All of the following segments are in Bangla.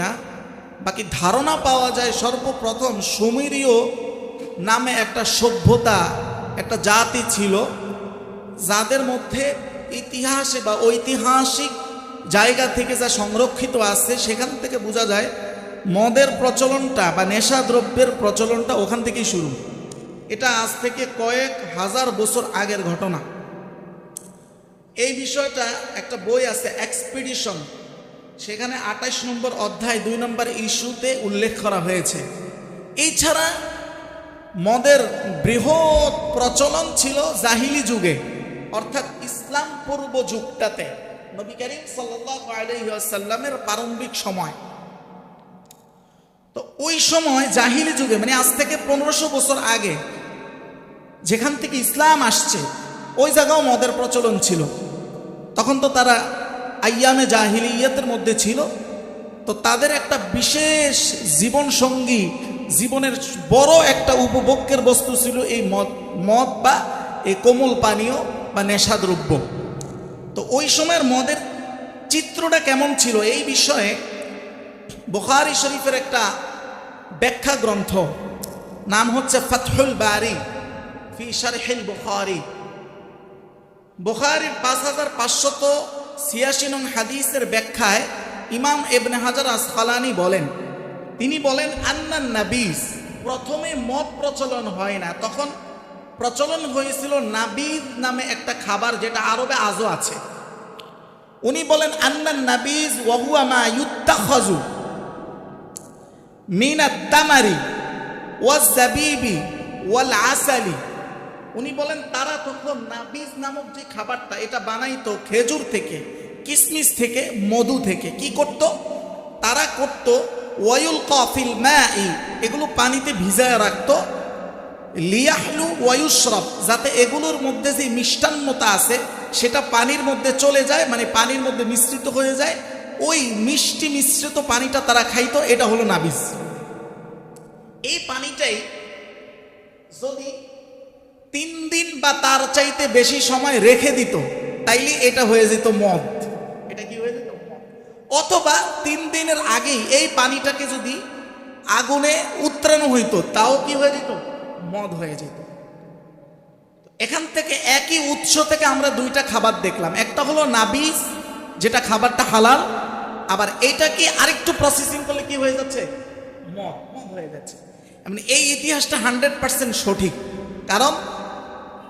না, বাকি ধারণা পাওয়া যায় সর্বপ্রথম সুমেরীয় নামে একটা সভ্যতা, একটা জাতি ছিল, যাদের মধ্যে ইতিহাসে বা ঐতিহাসিক জায়গা থেকে যা সংরক্ষিত আছে, সেখান থেকে বোঝা যায় মদের প্রচলনটা বা নেশা দ্রব্যের প্রচলনটা ওখান থেকেই শুরু। এটা আজ থেকে কয়েক হাজার বছর আগের ঘটনা। এই বিষয়টা একটা বই আছে এক্সপিডিশন সেখানে আঠাশ নম্বর অধ্যায় দুই নম্বর ইস্যুতে উল্লেখ করা হয়েছে। এছাড়া মদের বৃহৎ প্রচলন ছিল জাহিলি যুগে, অর্থাৎ ইসলাম পূর্ব যুগটাতে, নবী করিম সাল্লামের প্রারম্ভিক সময়। তো ওই সময় জাহিলি যুগে মানে আজ থেকে পনেরোশো বছর আগে, যেখান থেকে ইসলাম আসছে, ওই জায়গাও মদের প্রচলন ছিল। তখন তো তারা আয়ামে জাহিলিয়াতের মধ্যে ছিল। তো তাদের একটা বিশেষ জীবন সঙ্গী জীবনের বড় একটা উপভোগ্যের বস্তু ছিল এই মদ মদ বা এই কোমল পানীয় বা নেশাদ্রব্য। তো ওই সময়ের মদের চিত্রটা কেমন ছিল? এই বিষয়ে বুখারি শরীফের একটা ব্যাখ্যা গ্রন্থ, নাম হচ্ছে ফতহুল বারি ফি শারহিল বুখারি। বুখারির পাঁচ হাজার পাঁচশত ছিয়াশি নং হাদিসের ব্যাখ্যায় ইমাম এবনে হাজার আসখালানি বলেন, তিনি বলেন, আন্নান নাবিস, প্রথমে মদ প্রচলন হয় না, তখন প্রচলন হয়েছিল নাবিদ নামে একটা খাবার যেটা আরবে আজও আছে। উনি বলেন, আন্নান নাবিজ ওয়াহুয়ামা ইউত্তাখাজু মিনাত তামারি ওয়াজ জাবিবি ওয়াল আসালি উনি বলেন, তারা তখন নাবিজ নামক যে খাবারটা, এটা বানাইতো খেজুর থেকে, কিসমিস থেকে, মধু থেকে, কি করত? তারা করত ওয়ায়ুল কফিল ম্যাই এগুলো পানিতে ভিজায় রাখতো। লিয়াহলু ওয়ায়ুসরফ যাতে এগুলোর মধ্যে যে মিষ্টান্নতা আছে, সেটা পানির মধ্যে চলে যায় মানে পানির মধ্যে মিশ্রিত হয়ে যায়। ওই মিষ্টি মিশ্রিত পানিটা তারা খাইতো, এটা হলো নাবিজ। এই পানিটাই যদি তিন দিন বা তার চাইতে বেশি সময় রেখে দিত, তাইলে এটা হয়ে যেত মদ। এটা কি হয়ে যেত? অথবা তিন দিনের আগেই এই পানিটাকে যদি আগুনে উত্তরানো হইতো, তাও কি হয়ে যেত? মদ হয়ে যেত। এখান থেকে একই উৎস থেকে আমরা দুইটা খাবার দেখলাম। একটা হলো নাবিস, যেটা খাবারটা হালাল, আবার এটা কি আরেকটু প্রসেসিং করলে কি হয়ে যাচ্ছে? মদ মদ হয়ে যাচ্ছে। মানে এই ইতিহাসটা হান্ড্রেড পার্সেন্ট সঠিক। কারণ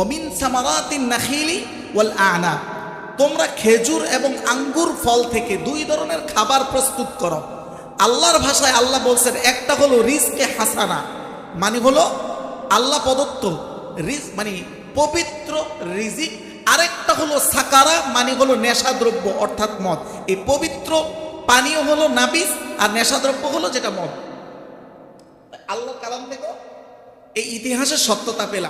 ওমিন সামারাতিন নাখিলি ওয়াল আনা। তোমরা খেজুর এবং আঙ্গুর ফল থেকে দুই ধরনের খাবার প্রস্তুত করো। আল্লাহর ভাষায় আল্লাহ বলছেন, একটা হলো রিজকে হাসানা মানে হলো আল্লাহ প্রদত্ত রিজ মানে পবিত্র রিজিক। আরেকটা হলো সাকারা মানে হলো নেশাদ্রব্য, অর্থাৎ মদ। এই পবিত্র পানীয় হলো নাবিজ আর নেশাদ্রব্য হলো যেটা মদ। আল্লাহ কালাম থেকে এই ইতিহাসের সত্যতা পেলাম।